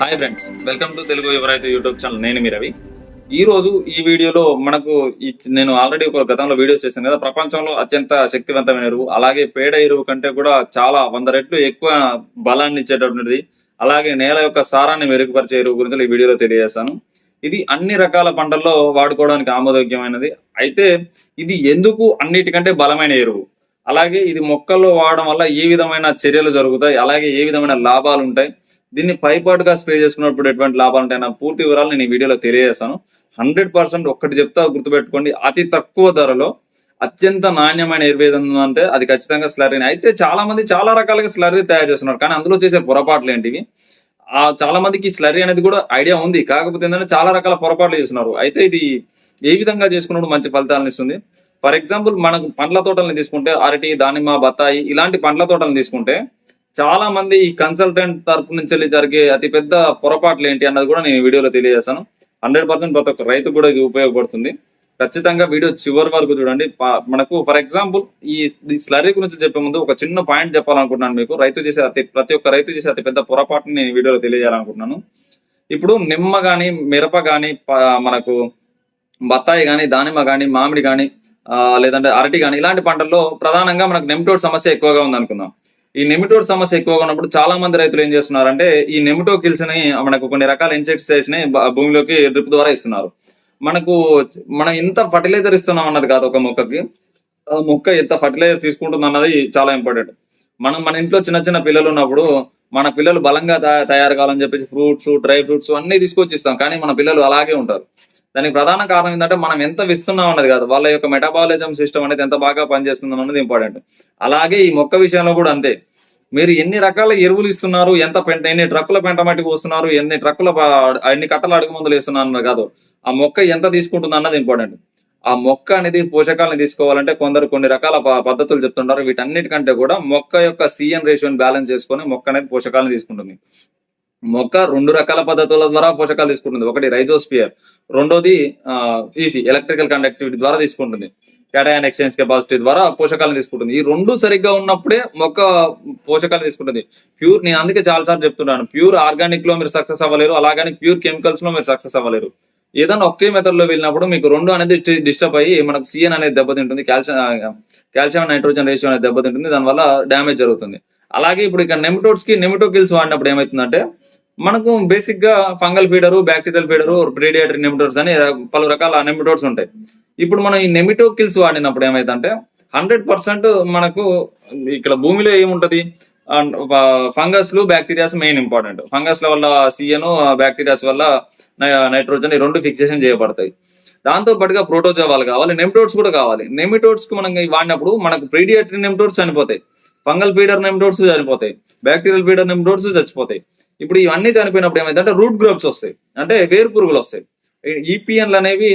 Hi friends welcome to Telugu ఎవరైతే YouTube channel నేను మీ రవి. ఈ రోజు ఈ వీడియోలో మనకు ఈ నేను ఆల్రెడీ ఒక గతంలో వీడియో చేశాను కదా. ప్రపంచంలో అత్యంత శక్తివంతమైన ఎరువు అలాగే పేడ ఎరువు కంటే కూడా చాలా వంద రెట్లు ఎక్కువ బలాన్ని ఇచ్చేటటువంటిది. అలాగే నేల యొక్క సారాన్ని మెరుగుపరిచే ఎరువు గురించి ఈ వీడియోలో తెలియజేస్తాను. ఇది అన్ని రకాల పంటల్లో వాడుకోవడానికి ఆమోదయోగ్యమైనది. అయితే ఇది ఎందుకు అన్నిటికంటే బలమైన ఎరువు? అలాగే ఇది మొక్కల్లో వాడడం వల్ల ఏ విధమైన చర్యలు జరుగుతాయి? అలాగే ఏ విధమైన లాభాలు ఉంటాయి? దీన్ని పైపాటుగా స్ప్రే చేసుకున్నప్పుడు ఎటువంటి లాభాలు ఉంటాయన్న పూర్తి వివరాలు నేను ఈ వీడియోలో తెలియజేస్తాను. హండ్రెడ్ పర్సెంట్ ఒక్కటి చెప్తా గుర్తుపెట్టుకోండి. అతి తక్కువ ధరలో అత్యంత నాణ్యమైన ఎరువు అంటే అది ఖచ్చితంగా స్లరీని. అయితే చాలా మంది చాలా రకాలుగా స్లరీ తయారు చేస్తున్నారు. కానీ అందులో చేసే పొరపాట్లు ఏంటివి? ఆ చాలా మందికి స్లరీ అనేది కూడా ఐడియా ఉంది. కాకపోతే ఏంటంటే చాలా రకాల పొరపాట్లు చేస్తున్నారు. అయితే ఇది ఏ విధంగా చేసుకున్నప్పుడు మంచి ఫలితాలను ఇస్తుంది? ఫర్ ఎగ్జాంపుల్ మనకు పండ్ల తోటలను తీసుకుంటే అరటి దానిమ్మ బత్తాయి ఇలాంటి పండ్ల తోటలను తీసుకుంటే చాలా మంది ఈ కన్సల్టెంట్ తరపు నుంచి వెళ్ళి జరిగే అతి పెద్ద పొరపాట్లు ఏంటి అన్నది కూడా నేను వీడియోలో తెలియజేస్తాను హండ్రెడ్ పర్సెంట్ ప్రతి ఒక్క రైతు కూడా ఇది ఉపయోగపడుతుంది. ఖచ్చితంగా వీడియో చివరి వరకు చూడండి. మనకు ఫర్ ఎగ్జాంపుల్ ఈ స్లరీ గురించి చెప్పే ముందు ఒక చిన్న పాయింట్ చెప్పాలనుకుంటున్నాను మీకు. రైతు చేసే అతి ప్రతి ఒక్క రైతు చేసే అతి పెద్ద పొరపాటుని నేను వీడియోలో తెలియజేయాలనుకుంటున్నాను. ఇప్పుడు నిమ్మ గాని మిరప కానీ మనకు బత్తాయి కానీ దానిమ్మ గాని మామిడి కానీ లేదంటే అరటి కానీ ఇలాంటి పంటల్లో ప్రధానంగా మనకు నెమ్టోడ్ సమస్య ఎక్కువగా ఉంది అనుకుందాం ఈ నెమిటోడ్ సమస్య ఎక్కువగా ఉన్నప్పుడు చాలా మంది రైతులు ఏం చేస్తున్నారంటే ఈ నెమిటో కిల్స్ని మనకు కొన్ని రకాల ఇన్సెక్టిసైడ్స్ని భూమిలోకి డ్రిప్ ద్వారా ఇస్తున్నారు. మనకు మనం ఇంత ఫర్టిలైజర్ ఇస్తున్నాం అన్నది కాదు ఒక మొక్కకి. ఆ మొక్క ఎంత ఫర్టిలైజర్ తీసుకుంటుంది అన్నది చాలా ఇంపార్టెంట్ మనం మన ఇంట్లో చిన్న చిన్న పిల్లలు ఉన్నప్పుడు మన పిల్లలు బలంగా తయారు కావాలని చెప్పేసి ఫ్రూట్స్ డ్రై ఫ్రూట్స్ అన్ని తీసుకొచ్చి ఇస్తాం. కానీ మన పిల్లలు అలాగే ఉంటారు. దానికి ప్రధాన కారణం ఏంటంటే మనం ఎంత విస్తున్నాం అన్నది కాదు. వాళ్ళ యొక్క మెటబాలిజం సిస్టమ్ అనేది ఎంత బాగా పనిచేస్తుంది అన్నది ఇంపార్టెంట్ అలాగే ఈ మొక్క విషయంలో కూడా అంతే. మీరు ఎన్ని రకాల ఎరువులు ఇస్తున్నారు ఎంత పెంట ఎన్ని ట్రక్కుల పెంట మట్టి వస్తున్నారు ఎన్ని ట్రక్కుల ఎన్ని కట్టల అడుగు మందులు వేస్తున్నారు అన్నది కాదు. ఆ మొక్క ఎంత తీసుకుంటుంది అన్నది ఇంపార్టెంట్ ఆ మొక్క అనేది పోషకాలను తీసుకోవాలంటే కొందరు కొన్ని రకాల ప- పద్ధతులు చెప్తుంటారు. వీటన్నిటికంటే కూడా మొక్క యొక్క సిఎన్ రేషియోని బ్యాలెన్స్ చేసుకొని మొక్క అనేది పోషకాలను తీసుకుంటుంది. మొక్క రెండు రకాల పద్ధతుల ద్వారా పోషకాలు తీసుకుంటుంది. ఒకటి రైజోస్పియర్ రెండోది ఈసీ ఎలక్ట్రికల్ కండక్టివిటీ ద్వారా తీసుకుంటుంది. క్యాటయాన్ ఎక్స్చేంజ్ కెపాసిటీ ద్వారా పోషకాలను తీసుకుంటుంది. ఈ రెండు సరిగ్గా ఉన్నప్పుడే మొక్క పోషకాలు తీసుకుంటుంది. ప్యూర్ నేను అందుకే చాలా సార్లు చెప్తున్నాను ప్యూర్ ఆర్గానిక్లో మీరు సక్సెస్ అవ్వలేరు అలాగని ప్యూర్ కెమికల్స్లో మీరు సక్సెస్ అవ్వలేరు. ఏదైనా ఒకే మెథడ్లో వెళ్ళినప్పుడు మీకు రెండు అనేది డిస్టర్బ్ అయ్యి మనకు సిఎన్ అనేది దెబ్బతింటుంది కాల్షియం కాల్షియం నైట్రోజన్ రేషియో అనేది దెబ్బతింటుంది దానివల్ల డ్యామేజ్ జరుగుతుంది. అలాగే ఇప్పుడు ఇక్కడ నెమిటోడ్స్కి నెమిటోకిల్స్ వాడినప్పుడు ఏమవుతుందంటే మనకు బేసిక్గా fungal feeder bacterial feeder predatory nematodes అని పలు రకాల నెమిటోడ్స్ ఉంటాయి. ఇప్పుడు మనం ఈ నెమిటోకిల్స్ వాడినప్పుడు ఏమైందంటే హండ్రెడ్ పర్సెంట్ మనకు ఇక్కడ భూమిలో ఏముంటది? ఫంగస్లు బ్యాక్టీరియాస్ మెయిన్ ఇంపార్టెంట్ ఫంగస్ వల్ల సిఎన్ బ్యాక్టీరియాస్ వల్ల నైట్రోజన్ ఈ రెండు ఫిక్సేషన్ చేయబడతాయి. దాంతో పాటుగా ప్రోటోజోవాలు కావాలి నెమిటోడ్స్ కూడా కావాలి. నెమిటోడ్స్కు మనం వాడినప్పుడు మనకు ప్రీడియేటరీ నెమిటోడ్స్ చనిపోతాయి. ఫంగల్ ఫీడర్ నెమిటోడ్స్ చనిపోతాయి. బ్యాక్టీరియల్ ఫీడర్ నెమిటోడ్స్ చచ్చిపోతాయి. ఇప్పుడు ఇవన్నీ చనిపోయినప్పుడు ఏమైందంటే రూట్ గ్రోప్స్ వస్తాయి. అంటే వేరు పురుగులు వస్తాయి. ఈపీఎన్లు అనేవి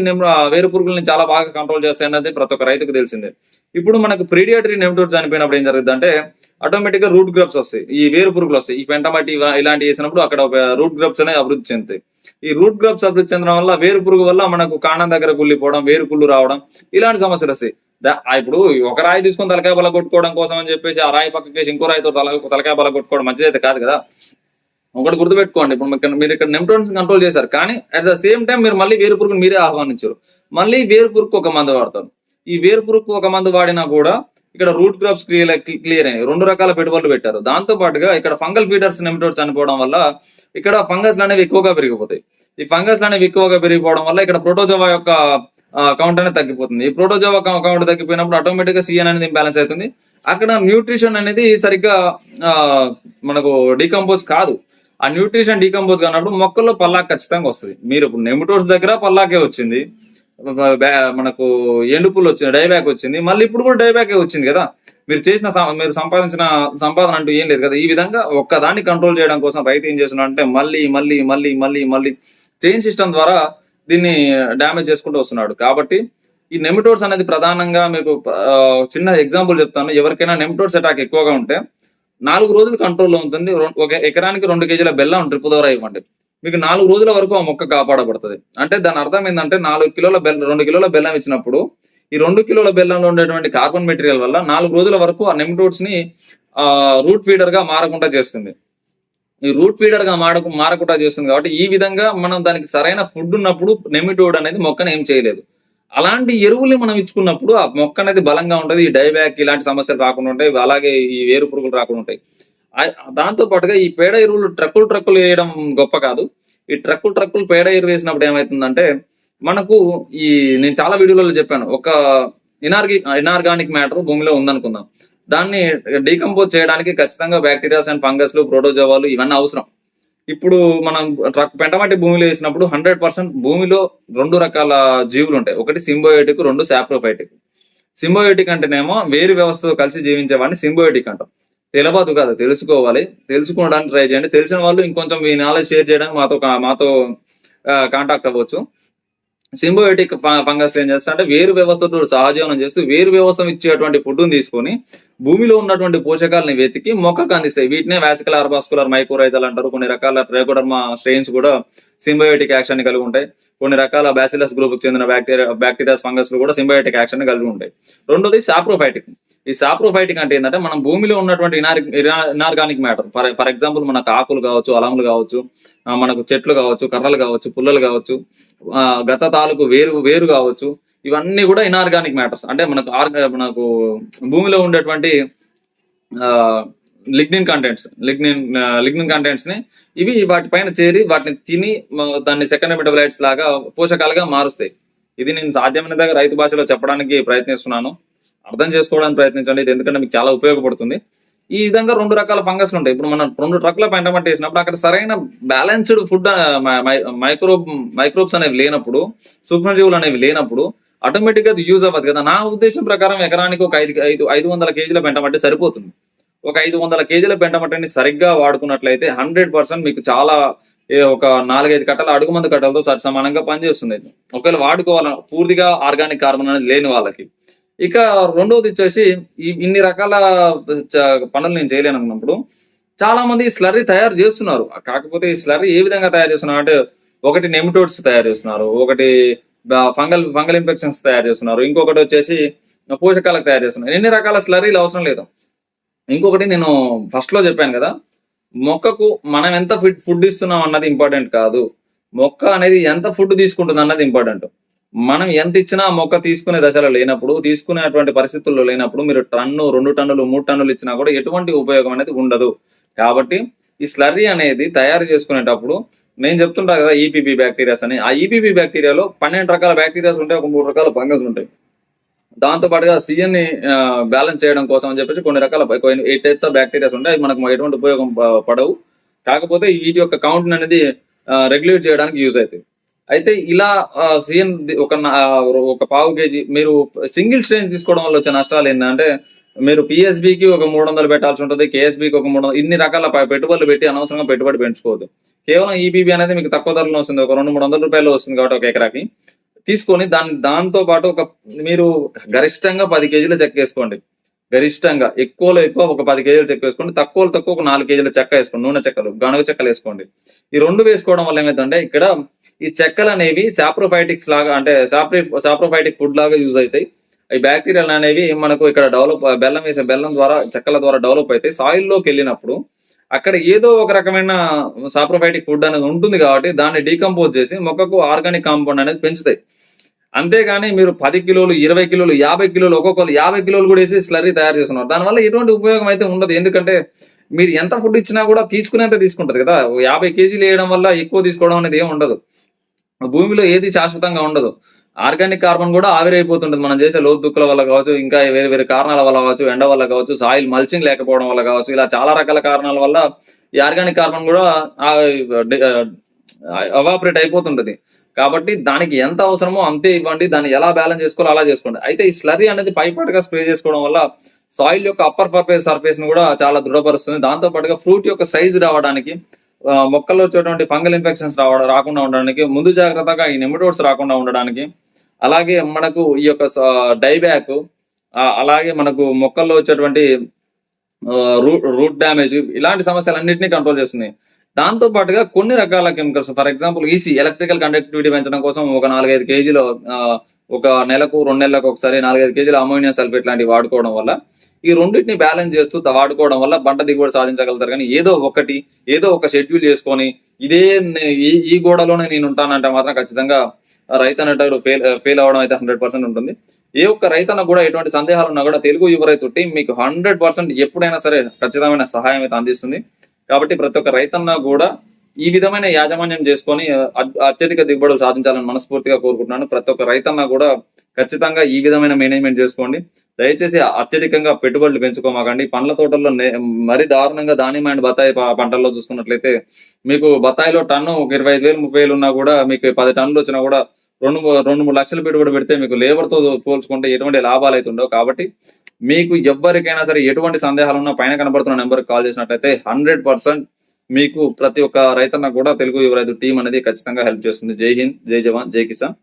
వేరు పురుగుల్ని చాలా బాగా కంట్రోల్ చేస్తాయి అన్నది ప్రతి ఒక్క రైతుకు తెలిసిందే. ఇప్పుడు మనకు ప్రీడియాటరీ నెమిటోడ్స్ చనిపోయినప్పుడు ఏం జరుగుతుంది అంటే ఆటోమేటిక్గా రూట్ గ్రబ్స్ వస్తాయి. ఈ వేరు పురుగులు వస్తాయి. ఈ పెంటమాటి ఇలాంటి వేసినప్పుడు అక్కడ ఒక రూట్ గ్రబ్స్ అనేవి అభివృద్ధి చెందుతాయి. ఈ రూట్ గ్రబ్స్ అభివృద్ధి చెందడం వల్ల వేరు పురుగు వల్ల మనకు కాండం దగ్గర కుళ్ళిపోవడం వేరు కుళ్ళు రావడం ఇలాంటి సమస్యలు వస్తాయి. దా- ఇప్పుడు ఒక రాయి తీసుకొని తలకాయ బల కొట్టుకోవడం కోసం అని చెప్పేసి ఆ రాయి పక్కకేసి ఇంకో రాయితో తల తలకాయ బల కొట్టుకోవడం మంచిదైతే కాదు కదా. ఒకటి గుర్తుపెట్టుకోండి. ఇప్పుడు మీరు ఇక్కడ నెమ్టోన్స్ కంట్రోల్ చేశారు. కానీ అట్ ద సేమ్ టైం మీరు మళ్ళీ వేరు పురుగును మీరే ఆహ్వానించారు. మళ్ళీ వేరు పురుగుకు ఒక మందు వాడతారు. ఈ వేరు పురుగుకు ఒక మందు వాడినా కూడా ఇక్కడ రూట్ క్రాప్స్ క్లియర్ క్లియర్ అయినాయి. రెండు రకాల పెట్టుబడులు పెట్టారు. దాంతో పాటుగా ఇక్కడ ఫంగల్ ఫీడర్స్ నెమిటోడ్స్ చనిపోవడం వల్ల ఇక్కడ ఫంగస్ అనేవి ఎక్కువగా పెరిగిపోతాయి. ఈ ఫంగస్ అనేవి ఎక్కువగా పెరిగిపోవడం వల్ల ఇక్కడ ప్రోటోజోవా యొక్క కౌంట్ అనేది తగ్గిపోతుంది. ఈ ప్రోటోజోవా కౌంట్ తగ్గిపోయినప్పుడు ఆటోమేటిక్గా సిఎన్ అనేది ఇంబ్యాలెన్స్ అవుతుంది. అక్కడ న్యూట్రిషన్ అనేది సరిగ్గా మనకు డీకంపోజ్ కాదు. ఆ న్యూట్రిషన్ డీకంపోజ్ కానప్పుడు మొక్కల్లో పల్లాక్ ఖచ్చితంగా వస్తుంది. మీరు ఇప్పుడు నెమిటోడ్స్ దగ్గర పల్లాకే వచ్చింది. మనకు ఎండుపులు వచ్చింది డైబ్యాక్ వచ్చింది. మళ్ళీ ఇప్పుడు కూడా డైబ్యాకే వచ్చింది కదా. మీరు చేసిన సం- మీరు సంపాదించిన సంపాదన అంటూ ఏం లేదు కదా. ఈ విధంగా ఒక్కదాన్ని కంట్రోల్ చేయడం కోసం రైతు ఏం చేస్తున్నాడు అంటే మళ్ళీ మళ్ళీ మళ్ళీ మళ్ళీ మళ్ళీ చైన్ సిస్టమ్ ద్వారా దీన్ని డ్యామేజ్ చేసుకుంటూ వస్తున్నాడు. కాబట్టి ఈ నెమిటోడ్స్ అనేది ప్రధానంగా మీకు చిన్న ఎగ్జాంపుల్ చెప్తాను. ఎవరికైనా నెమిటోడ్స్ అటాక్ ఎక్కువగా ఉంటే నాలుగు రోజులు కంట్రోల్లో ఉంటుంది. ఒక ఎకరానికి రెండు కేజీల బెల్లం డ్రిప్ ద్వారా ఇవ్వండి. మీకు నాలుగు రోజుల వరకు ఆ మొక్క కాపాడబడుతుంది. అంటే దాని అర్థం ఏంటంటే నాలుగు కిలోల బెల్లం రెండు కిలోల బెల్లం ఇచ్చినప్పుడు ఈ రెండు కిలోల బెల్లంలో ఉండేటువంటి కార్బన్ మెటీరియల్ వల్ల నాలుగు రోజుల వరకు ఆ నెమిటోడ్స్ని ఆ రూట్ ఫీడర్గా మారకుండా చేస్తుంది. ఈ రూట్ ఫీడర్గా మాడకు మారకుండా చేస్తుంది కాబట్టి ఈ విధంగా మనం దానికి సరైన ఫుడ్ ఉన్నప్పుడు నెమిటోడ్ అనేది మొక్కను ఏం చేయలేదు. అలాంటి ఎరువుల్ని మనం ఇచ్చుకున్నప్పుడు ఆ మొక్క అనేది బలంగా ఉంటది ఈ డైబ్యాక్ ఇలాంటి సమస్యలు రాకుండా ఉంటాయి అలాగే ఈ వేరు పురుగులు రాకుండా ఉంటాయి. దాంతో పాటుగా ఈ పేడ ఎరువులు ట్రక్కులు ట్రక్కులు వేయడం గొప్ప కాదు. ఈ ట్రక్కులు ట్రక్కులు పేడ ఎరువు వేసినప్పుడు ఏమవుతుందంటే మనకు ఈ నేను చాలా వీడియోలలో చెప్పాను ఒక ఇనార్గి ఇనార్గానిక్ మ్యాటర్ భూమిలో ఉందనుకుందాం. దాన్ని డీకంపోజ్ చేయడానికి ఖచ్చితంగా బ్యాక్టీరియాస్ అండ్ ఫంగస్లు ప్రోటోజోవాలు ఇవన్నీ అవసరం. ఇప్పుడు మనం పెంటమాటి పెంటమట్టి భూమిలో వేసినప్పుడు హండ్రెడ్ పర్సెంట్ భూమిలో రెండు రకాల జీవులు ఉంటాయి ఒకటి సింబయోటిక్ రెండు శాప్రోఫైటిక్. సింబయోటిక్ అంటేనేమో వేరు వ్యవస్థతో కలిసి జీవించేవాడిని సింబయోటిక్ అంటాం. తెలియదు కాదు తెలుసుకోవాలి. తెలుసుకోవడానికి ట్రై చేయండి. తెలిసిన వాళ్ళు ఇంకొంచెం ఈ నాలెడ్జ్ షేర్ చేయడానికి మాతో మాతో కాంటాక్ట్ అవ్వచ్చు. సింబయోటిక్ ఫంగస్ ఏం చేస్తా అంటే వేరు వ్యవస్థతో సహజీవనం చేస్తూ వేరు వ్యవస్థ ఇచ్చేటువంటి ఫుడ్ తీసుకొని భూమిలో ఉన్నటువంటి పోషకాలని వెతికి మొక్కకు అందిస్తాయి వీటినే వాసికల్ ఆర్బాస్కులర్ మైక్రోరైజల్ అంటారు. కొన్ని రకాల ట్రైకోడర్మా స్ట్రెయిన్స్ కూడా సింబయోటిక్ యాక్షన్ని కలిగి ఉంటాయి. కొన్ని రకాల బ్యాసిలస్ గ్రూప్ చెందిన బ్యాక్టీరియా బ్యాక్టీరియాస్ ఫంగస్ కూడా సింబయోటిక్ యాక్షన్ని కలిగి ఉంటాయి. రెండోది సాప్రోఫైటిక్ ఈ సాప్రోఫైటిక్ అంటే ఏంటంటే మనం భూమిలో ఉన్నటువంటి ఇనార్ inorganic matter. For for example మనకు ఆకులు కావచ్చు అలములు కావచ్చు మనకు చెట్లు కావచ్చు కర్రలు కావచ్చు పుల్లలు కావచ్చు గత తాలూకు వేరు వేరు కావచ్చు ఇవన్నీ కూడా ఇనార్గానిక్ మ్యాటర్స్ అంటే మనకు మనకు భూమిలో ఉండేటువంటి లిగ్నిన్ కంటెంట్స్ లిగ్నిన్ లిగ్నిన్ కంటెంట్స్ని ఇవి వాటిపైన చేరి వాటిని తిని దాన్ని సెకండ్ మెటబలైట్స్ లాగా పోషకాలుగా మారుస్తాయి. ఇది నేను సాధ్యమైన దగ్గర రైతు భాషలో చెప్పడానికి ప్రయత్నిస్తున్నాను. అర్థం చేసుకోవడానికి ప్రయత్నించండి. ఇది ఎందుకంటే మీకు చాలా ఉపయోగపడుతుంది. ఈ విధంగా రెండు రకాల ఫంగస్లు ఉంటాయి. ఇప్పుడు మనం రెండు ట్రక్ల పెంటమంట వేసినప్పుడు అక్కడ సరైన బ్యాలెన్స్డ్ ఫుడ్ మైక్రోబ్ మైక్రోబ్స్ అనేవి లేనప్పుడు సూక్ష్మజీవులు అనేవి లేనప్పుడు ఆటోమేటిక్గా అది యూజ్ అవ్వదు కదా. నా ఉద్దేశం ప్రకారం ఎకరానికి ఒక ఐదు ఐదు ఐదు వందల కేజీల పెంటమంటే సరిపోతుంది. ఒక ఐదు వందల కేజీల పెంటమట్టని సరిగ్గా వాడుకున్నట్లయితే హండ్రెడ్ పర్సెంట్ మీకు చాలా ఒక నాలుగైదు కట్టలు అడుగు మంది కట్టలతో సరి సమానంగా పనిచేస్తుంది. ఒకవేళ వాడుకోవాల పూర్తిగా ఆర్గానిక్ కార్బన్ అనేది లేని వాళ్ళకి. ఇక రెండోది వచ్చేసి ఇన్ని రకాల చ- పనులు నేను చేయలేను అన్నప్పుడు చాలా మంది స్లర్రీ తయారు చేస్తున్నారు. కాకపోతే ఈ స్లర్రీ ఏ విధంగా తయారు చేస్తున్నారు అంటే ఒకటి నెమిటోడ్స్ తయారు చేస్తున్నారు ఒకటి ఫంగల్ ఫంగల్ ఇన్ఫెక్షన్స్ తయారు చేస్తున్నారు. ఇంకొకటి వచ్చేసి పోషకాలకు తయారు చేస్తున్నారు. ఎన్ని రకాల స్లరీలు అవసరం లేదు. ఇంకొకటి నేను ఫస్ట్లో చెప్పాను కదా మొక్కకు మనం ఎంత ఫిట్ ఫుడ్ ఇస్తున్నాం అన్నది ఇంపార్టెంట్ కాదు. మొక్క అనేది ఎంత ఫుడ్ తీసుకుంటుంది అన్నది ఇంపార్టెంట్. మనం ఎంత ఇచ్చినా మొక్క తీసుకునే దశలో లేనప్పుడు తీసుకునేటువంటి పరిస్థితుల్లో లేనప్పుడు మీరు టన్ను రెండు టన్నులు మూడు టన్నులు ఇచ్చినా కూడా ఎటువంటి ఉపయోగం అనేది ఉండదు. కాబట్టి ఈ స్లర్రీ అనేది తయారు చేసుకునేటప్పుడు నేను చెప్తుంటా కదా ఈపీపీ బ్యాక్టీరియాస్ అని. ఆ ఈపిపి బ్యాక్టీరియాలో పన్నెండు రకాల బ్యాక్టీరియాస్ ఉంటాయి ఒక మూడు రకాల ఫంగస్ ఉంటాయి. దాంతో పాటుగా సిఎన్ని బ్యాలెన్స్ చేయడం కోసం అని చెప్పేసి కొన్ని రకాల ఎయిట్ టైప్స్ ఆఫ్ బ్యాక్టీరియాస్ ఉంటాయి. మనకు ఎటువంటి ఉపయోగం పడవు. కాకపోతే వీటి యొక్క కౌంట్ అనేది రెగ్యులేట్ చేయడానికి యూజ్ అవుతాయి. అయితే ఇలా సిఎన్ ఒక ఒక పావు కేజీ మీరు సింగిల్ స్ట్రెయిన్ తీసుకోవడం వల్ల వచ్చే నష్టాలు ఏంటంటే మీరు పిఎస్బికి కి ఒక మూడు వందలు పెట్టాల్సి ఉంటుంది కేఎస్బికి ఒక మూడు వందలు ఇన్ని రకాల పెట్టుబడులు పెట్టి అనవసరంగా పెట్టుబడి పెంచుకోవద్దు. కేవలం ఈబీబీ అనేది మీకు తక్కువ ధరలో వస్తుంది ఒక రెండు మూడు వందల రూపాయలు వస్తుంది కాబట్టి ఒక ఎకరాకి. తీసుకొని దాని దాంతో పాటు ఒక మీరు గరిష్టంగా పది కేజీల చెక్క వేసుకోండి. గరిష్టంగా ఎక్కువలో ఎక్కువ ఒక పది కేజీలు చెక్క వేసుకోండి తక్కువలో తక్కువ ఒక నాలుగు కేజీల చెక్క వేసుకోండి నూనె చెక్కలు గనుగ చెక్కలు వేసుకోండి. ఈ రెండు వేసుకోవడం వల్ల ఏమైందంటే ఇక్కడ ఈ చెక్కలు అనేవి సాప్రోఫైటిక్స్ లాగా అంటే సాప్రి సాప్రోఫైటిక్ ఫుడ్ లాగా యూజ్ అవుతాయి. ఈ బ్యాక్టీరియాలు అనేవి మనకు ఇక్కడ డెవలప్ బెల్లం వేసే బెల్లం ద్వారా చెక్కల ద్వారా డెవలప్ అవుతాయి సాయిల్లోకి వెళ్ళినప్పుడు అక్కడ ఏదో ఒక రకమైన సాప్రోఫైటిక్ ఫుడ్ అనేది ఉంటుంది కాబట్టి దాన్ని డీకంపోజ్ చేసి మొక్కకు ఆర్గానిక్ కాంపౌండ్ అనేది పెంచుతాయి. అంతేగాని మీరు పది కిలోలు ఇరవై కిలోలు యాభై కిలోలు ఒక్కొక్కరు యాభై కిలోలు కూడా వేసి స్లరీ తయారు చేస్తున్నారు. దానివల్ల ఎటువంటి ఉపయోగం అయితే ఉండదు. ఎందుకంటే మీరు ఎంత ఫుడ్ ఇచ్చినా కూడా తీసుకునేంత తీసుకుంటది కదా. యాభై కేజీలు వేయడం వల్ల ఎక్కువ తీసుకోవడం అనేది ఏం ఉండదు. భూమిలో ఏది శాశ్వతంగా ఉండదు. ఆర్గానిక్ కార్బన్ కూడా ఆవిరైపోతుంటుంది. మనం చేసే లోతు దుక్కుల వల్ల కావచ్చు ఇంకా వేరే వేరే కారణాల వల్ల కావచ్చు ఎండ వల్ల కావచ్చు సాయిల్ మల్చింగ్ లేకపోవడం వల్ల కావచ్చు ఇలా చాలా రకాల కారణాల వల్ల ఈ ఆర్గానిక్ కార్బన్ కూడా అవాపరేట్ అయిపోతుంటది. కాబట్టి దానికి ఎంత అవసరమో అంతే ఇవ్వండి. దాన్ని ఎలా బ్యాలెన్స్ చేసుకోవాలో అలా చేసుకోండి. అయితే ఈ స్లరీ అనేది పైపాటుగా స్ప్రే చేసుకోవడం వల్ల సాయిల్ యొక్క అప్పర్ పర్ఫేస్ సర్ఫేస్ని కూడా చాలా దృఢపరుస్తుంది. దాంతో పాటుగా ఫ్రూట్ యొక్క సైజ్ రావడానికి మొక్కల్లో వచ్చేటువంటి ఫంగల్ ఇన్ఫెక్షన్స్ రావడం రాకుండా ఉండడానికి ముందు జాగ్రత్తగా ఈ నెమిటోడ్స్ రాకుండా ఉండడానికి అలాగే మనకు ఈ యొక్క డైబ్యాక్ అలాగే మనకు మొక్కల్లో వచ్చేటువంటి రూట్ రూట్ డ్యామేజ్ ఇలాంటి సమస్యలన్నింటినీ కంట్రోల్ చేస్తుంది. దాంతో పాటుగా కొన్ని రకాల chemicals for example EC electrical conductivity పెంచడం కోసం ఒక నాలుగైదు కేజీలు ఒక నెలకు రెండు నెలలకు ఒకసారి నాలుగైదు కేజీల అమోనియా సల్ఫేట్ లాంటివి వాడుకోవడం వల్ల ఈ రెండింటిని బ్యాలెన్స్ చేస్తూ వాడుకోవడం వల్ల పంట దిగుబడి సాధించగలుగుతారు. కానీ ఏదో ఒకటి ఏదో ఒక షెడ్యూల్ చేసుకొని ఇదే ఈ ఈ గోడలోనే నేను ఉంటానంటే మాత్రం ఖచ్చితంగా రైతు అనేటాడు ఫెయిల్ ఫెయిల్ అవ్వడం అయితే హండ్రెడ్ పర్సెంట్ ఉంటుంది. ఏ ఒక్క రైతన్న కూడా ఎటువంటి సందేహాలు ఉన్నా కూడా తెలుగు యువ రైతు టీం మీకు హండ్రెడ్ పర్సెంట్ ఎప్పుడైనా సరే ఖచ్చితమైన సహాయం అయితే అందిస్తుంది. కాబట్టి ప్రతి ఒక్క రైతన్న కూడా ఈ విధమైన యాజమాన్యం చేసుకొని అత్యధిక దిగుబడులు సాధించాలని మనస్ఫూర్తిగా కోరుకుంటున్నాను. ప్రతి ఒక్క రైతన్న కూడా ఖచ్చితంగా ఈ విధమైన మేనేజ్మెంట్ చేసుకోండి. దయచేసి అత్యధికంగా పెట్టుబడులు పెంచుకోమాకండి. పండ్ల తోటల్లో నే- మరీ దారుణంగా దానిమ్మ అండ్ బత్తాయి పంటల్లో చూసుకున్నట్లయితే మీకు బత్తాయిలో టన్ను ఒక ఇరవై ఐదు వేలు ముప్పై వేలు ఉన్నా కూడా మీకు పది టన్నులు వచ్చినా కూడా రెండు రెండు మూడు లక్షలు పెట్టుబడి పెడితే మీకు లేబర్తో పోల్చుకుంటే ఎటువంటి లాభాలు అయితే ఉండవు. కాబట్టి మీకు ఎవరికైనా సరే ఎటువంటి సందేహాలు ఉన్నా పైన కనబడుతున్న నెంబర్కి కాల్ చేసినట్లయితే హండ్రెడ్ పర్సెంట్ మీకు ప్రతి ఒక్క రైతన్న కూడా తెలుగు యువ రైతు టీం అనేది ఖచ్చితంగా హెల్ప్ చేస్తుంది. జై హింద్ జై జవాన్ జై కిసాన్.